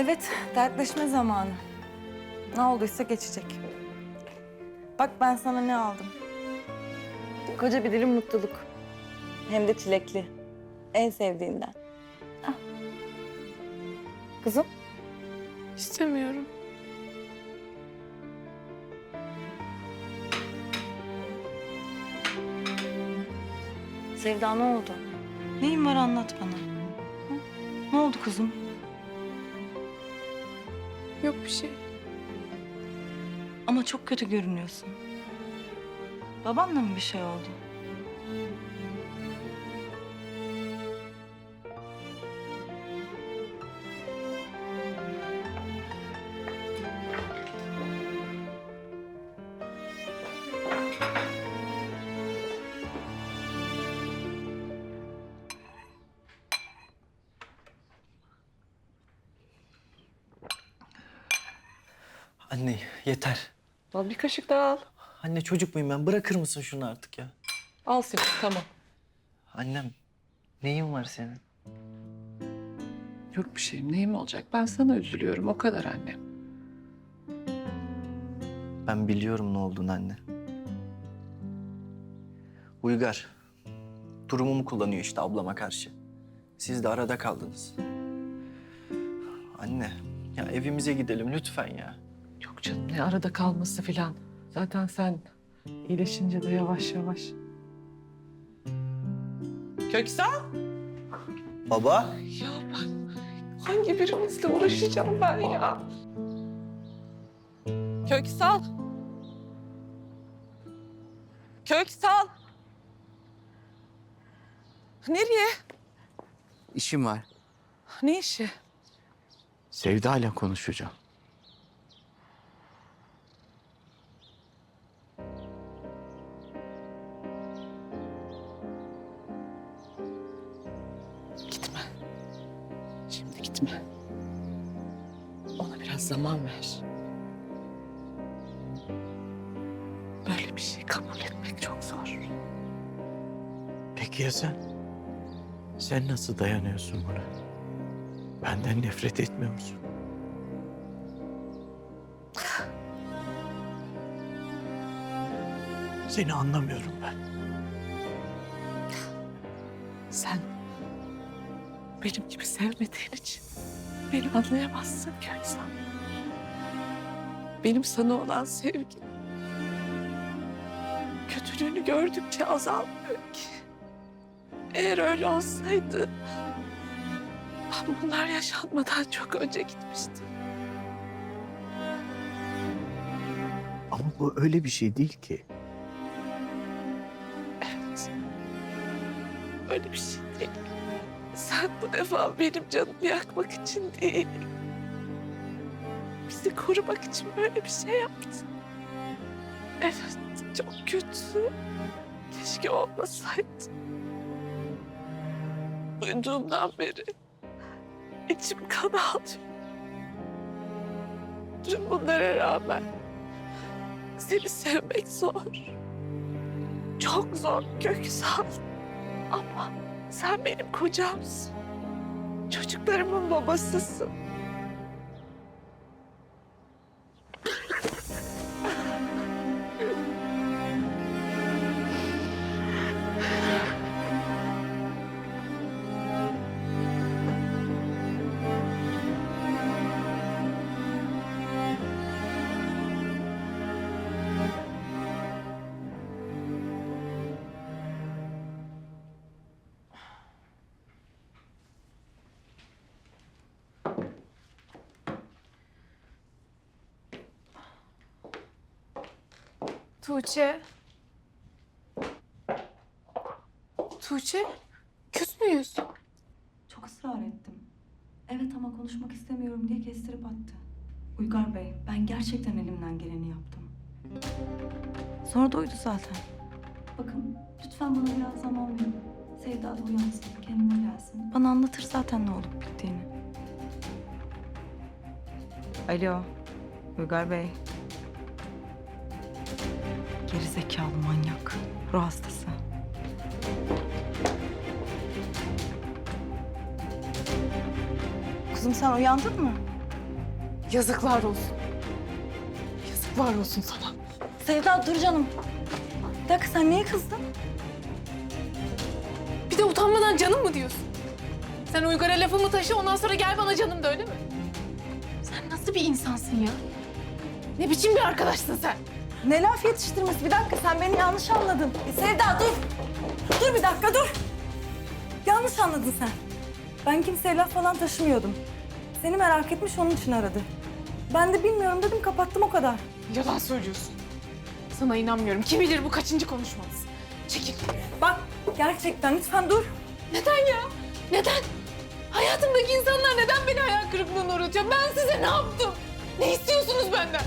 Evet, dertleşme zamanı. Ne olduysa geçecek. Bak ben sana ne aldım. Koca bir dilim mutluluk. Hem de çilekli. En sevdiğinden. Al. Kızım, İstemiyorum. Sevda ne oldu? Neyin var anlat bana. Hı? Ne oldu kızım? Yok bir şey. Ama çok kötü görünüyorsun. Babanla mı bir şey oldu? Anne yeter. Al bir kaşık daha al. Anne çocuk muyum ben? Bırakır mısın şunu artık ya? Al Simit tamam. Annem neyin var senin? Yok bir şeyim neyim olacak? Ben sana üzülüyorum o kadar annem. Ben biliyorum ne olduğunu anne. Uygar durumumu kullanıyor işte ablama karşı. Siz de arada kaldınız. Anne ya evimize gidelim lütfen ya. Yok canım ne arada kalması filan. Zaten sen iyileşince de yavaş yavaş. Köksal. Baba. Ya ben hangi birimizle uğraşacağım ben ya? Köksal. Köksal. Nereye? İşim var. Ne işi? Sevda ile konuşacağım. Gitme. Ona biraz zaman ver. Böyle bir şey kabul etmek çok zor. Peki ya sen? Sen nasıl dayanıyorsun buna? Benden nefret etmiyor musun? Seni anlamıyorum ben. Sen benim gibi sevmediğin için beni anlayamazsın Köysal. Benim sana olan sevgim kötülüğünü gördükçe azalmıyor ki. Eğer öyle olsaydı ben bunlar yaşanmadan çok önce gitmiştim. Ama bu öyle bir şey değil ki. Evet. Öyle bir şey bu defa benim canımı yakmak için değil. Bizi korumak için böyle bir şey yaptın. Evet, çok kötü. Keşke olmasaydı. Duyduğumdan beri içim kan ağlıyor. Tüm bunlara rağmen seni sevmek zor. Çok zor Köksal. Ama sen benim kocamsın. Çocuklarımın babasısın. Tuğçe. Tuğçe. Küs müyüz? Çok ısrar ettim. Evet ama konuşmak istemiyorum diye kestirip attı. Uygar Bey, ben gerçekten elimden geleni yaptım. Sonra da zaten. Bakın, lütfen bana biraz zaman verin. Sevda da uyansın, kendine gelsin. Bana anlatır zaten ne olup bittiğini. Alo, Uygar Bey. Gerizekalı manyak, ruh hastası. Kızım sen uyandın mı? Yazıklar olsun. Yazıklar olsun sana. Sevda dur canım. Bir dakika sen niye kızdın? Bir de utanmadan canım mı diyorsun? Sen Uygar'a lafımı taşı ondan sonra gel bana canım da öyle mi? Sen nasıl bir insansın ya? Ne biçim bir arkadaşsın sen? Ne laf yetiştirmesi? Bir dakika sen beni yanlış anladın. E, Sevda dur. Dur bir dakika dur. Yanlış anladın sen. Ben kimseye laf falan taşımıyordum. Seni merak etmiş onun için aradı. Ben de bilmiyorum dedim kapattım o kadar. Yalan söylüyorsun. Sana inanmıyorum. Kim bilir bu kaçıncı konuşmanız? Çekil. Bak gerçekten lütfen dur. Neden ya? Neden? Hayatımdaki insanlar neden beni hayal kırıklığına uğratıyor? Ben size ne yaptım? Ne istiyorsunuz benden?